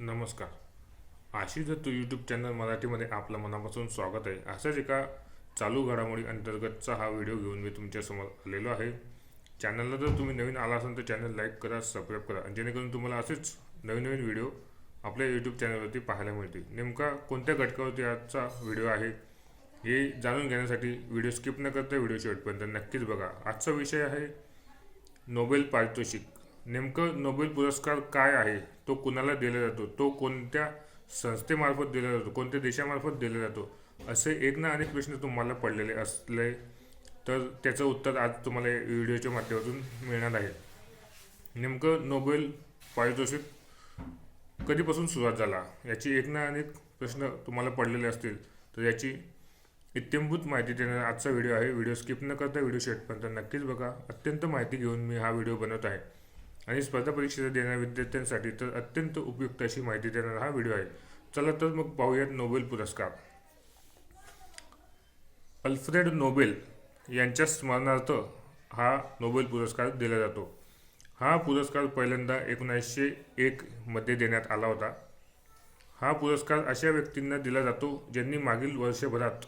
नमस्कार. Ashish Datta YouTube channel मराठीमध्ये आपलं मनापासून स्वागत आहे. अशाच एका चालू घडामोडी अंतर्गतचा हा व्हिडिओ घेऊन मी तुमच्यासमोर आलेलो आहे. चॅनलला जर तुम्ही नवीन आला असाल तर चॅनल लाईक करा सबस्क्राईब करा. जेणेकरून तुम्हाला असेच नवीन नवीन व्हिडिओ आपल्या यूट्यूब चॅनलवरती पाहायला मिळतील. नेमका कोणत्या घटकावरती आजचा व्हिडिओ आहे हे जाणून घेण्यासाठी व्हिडिओ स्किप न करता व्हिडिओ शेवटपर्यंत नक्कीच बघा. आजचा विषय आहे नोबेल पारितोषिक. नेमकं नोबेल पुरस्कार काय आहे? तो कुणाला दिला जातो? तो कोणत्या संस्थेमार्फत दिला जातो? कोणत्या देशामार्फत दिला जातो? असे एक ना अनेक प्रश्न तुम्हाला पडलेले असले तर त्याचं उत्तर आज तुम्हाला व्हिडिओच्या माध्यमातून मिळणार आहे. नेमकं नोबेल पारितोषिक कधीपासून सुरुवात झाला? याची एक ना अनेक प्रश्न तुम्हाला पडलेले असतील. तर याची इत्यंभूत माहिती देणारा आजचा व्हिडिओ आहे. व्हिडिओ स्किप न करता व्हिडिओ शेवटपर्यंत नक्कीच बघा. अत्यंत माहिती घेऊन मी हा व्हिडिओ बनवत आहे. आणि स्पर्धा परीक्षेचा देणाऱ्या विद्यार्थ्यांसाठी तर अत्यंत उपयुक्त अशी माहिती देणारा हा व्हिडिओ आहे. चला तर मग पाहूयात नोबेल पुरस्कार. अल्फ्रेड नोबेल यांच्या स्मरणार्थ हा नोबेल पुरस्कार दिला जातो. हा पुरस्कार पहिल्यांदा एकोणीसशे एकमध्ये देण्यात आला होता. हा पुरस्कार अशा व्यक्तींना दिला जातो ज्यांनी मागील वर्षभरात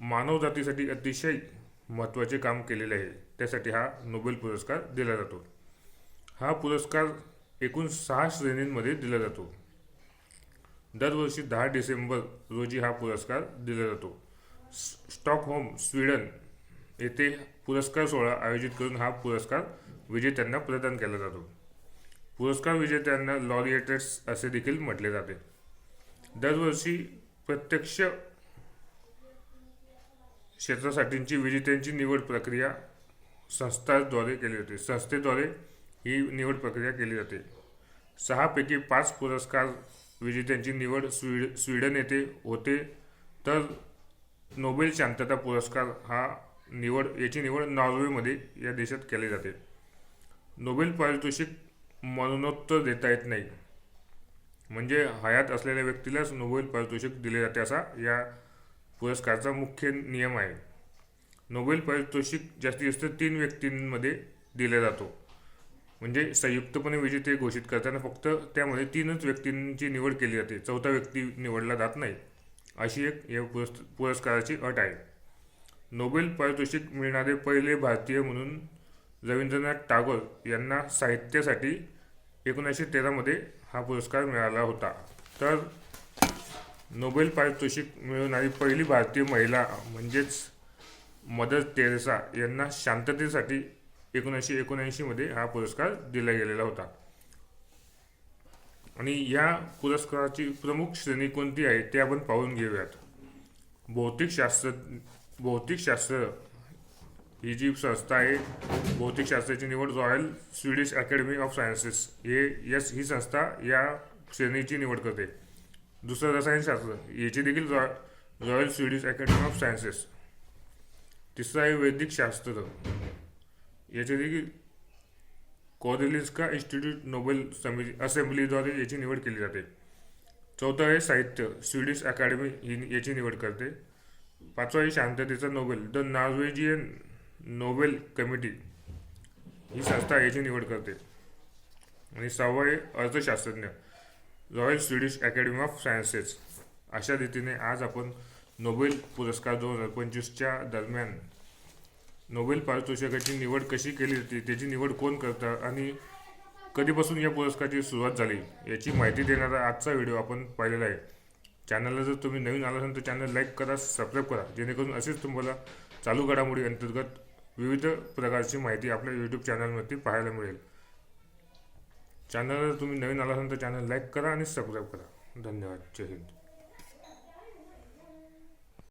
मानवजातीसाठी अतिशय महत्त्वाचे काम केलेले आहे. त्यासाठी हा नोबेल पुरस्कार दिला जातो. हा पुरस्कार एकूण सहा श्रेणींमध्ये दिला जातो. दरवर्षी दहा डिसेंबर रोजी हा पुरस्कार दिला जातो. स्टॉकहोम स्वीडन येथे पुरस्कार सोहळा आयोजित करून हा पुरस्कार विजेत्यांना प्रदान केला जातो. पुरस्कार विजेत्यांना लॉरिएटर्स असे देखील म्हटले जाते. दरवर्षी प्रत्यक्ष क्षेत्रासाठीची विजेत्यांची निवड प्रक्रिया संस्थाद्वारे केली जाते. संस्थेद्वारे ही निवड प्रक्रिया केली जाते. सहापैकी पाच पुरस्कार विजेत्यांची निवड स्वीड स्वीडन येथे होते. तर नोबेल शांतता पुरस्कार हा निवड याची निवड नॉर्वेमध्ये या देशात केली जाते. नोबेल पारितोषिक मरणोत्तर देता येत नाही. म्हणजे हयात असलेल्या व्यक्तीलाच नोबेल पारितोषिक दिले जाते असा या पुरस्काराचा मुख्य नियम आहे. नोबेल पारितोषिक जास्तीत जास्त तीन व्यक्तींमध्ये दिला जातो. म्हणजे संयुक्तपणे विजेते घोषित करताना फक्त त्यामध्ये तीनच व्यक्तींची निवड केली जाते. चौथा व्यक्ती निवडला जात नाही. अशी एक या पुरस् पुरस्काराची अट आहे. नोबेल पारितोषिक मिळणारे पहिले भारतीय म्हणून रवींद्रनाथ टागोर यांना साहित्यासाठी एकोणीसशे तेरामध्ये हा पुरस्कार मिळाला होता. तर नोबेल पारितोषिक मिळवणारी पहिली भारतीय महिला म्हणजेच मदर टेरेसा यांना शांततेसाठी एकोणीसशे एकोणऐंशीमध्ये हा पुरस्कार दिला गेलेला होता. आणि या पुरस्काराची प्रमुख श्रेणी कोणती आहे ते आपण पाहून घेऊयात. भौतिकशास्त्र भौतिकशास्त्र ही जी संस्था आहे भौतिकशास्त्राची निवड royal Swedish academy of sciences हे यस ही संस्था या श्रेणीची निवड करते. दुसरं रसायनशास्त्र याची देखील raw royal Swedish academy of sciences तिसरं आहे वैदिक शास्त्र. याचे देखील कॉरेलिन्स्का इन्स्टिट्यूट नोबेल समिती असेंब्लीद्वारे याची निवड केली जाते. चौथं आहे साहित्य स्वीडिश अकॅडमी ही याची निवड करते. पाचवा आहे शांततेचा Nobel the Norwegian Nobel committee ही संस्था याची निवड करते. आणि सहावा आहे अर्थशास्त्रज्ञ royal Swedish academy of sciences. अशा रीतीने आज आपण नोबेल पुरस्कार दोन हजार पंचवीसच्या दरम्यान नोबेल पारितोषिकाची निवड कशी केली जाते त्याची निवड कोण करतं आणि कधीपासून या पुरस्काराची सुरुवात झाली याची माहिती देणारा आजचा व्हिडिओ आपण पाहिलेला आहे. चॅनलला जर तुम्ही नवीन आला असाल तर चॅनल लाईक करा सबस्क्राईब करा जेणेकरून असेच तुम्हाला चालू घडामोडी अंतर्गत विविध प्रकारची माहिती आपल्या यूट्यूब चॅनलवरती पाहायला मिळेल. चॅनलला जर तुम्ही नवीन आला असाल तर चॅनल लाईक करा आणि सबस्क्राईब करा. धन्यवाद. जय हिंद.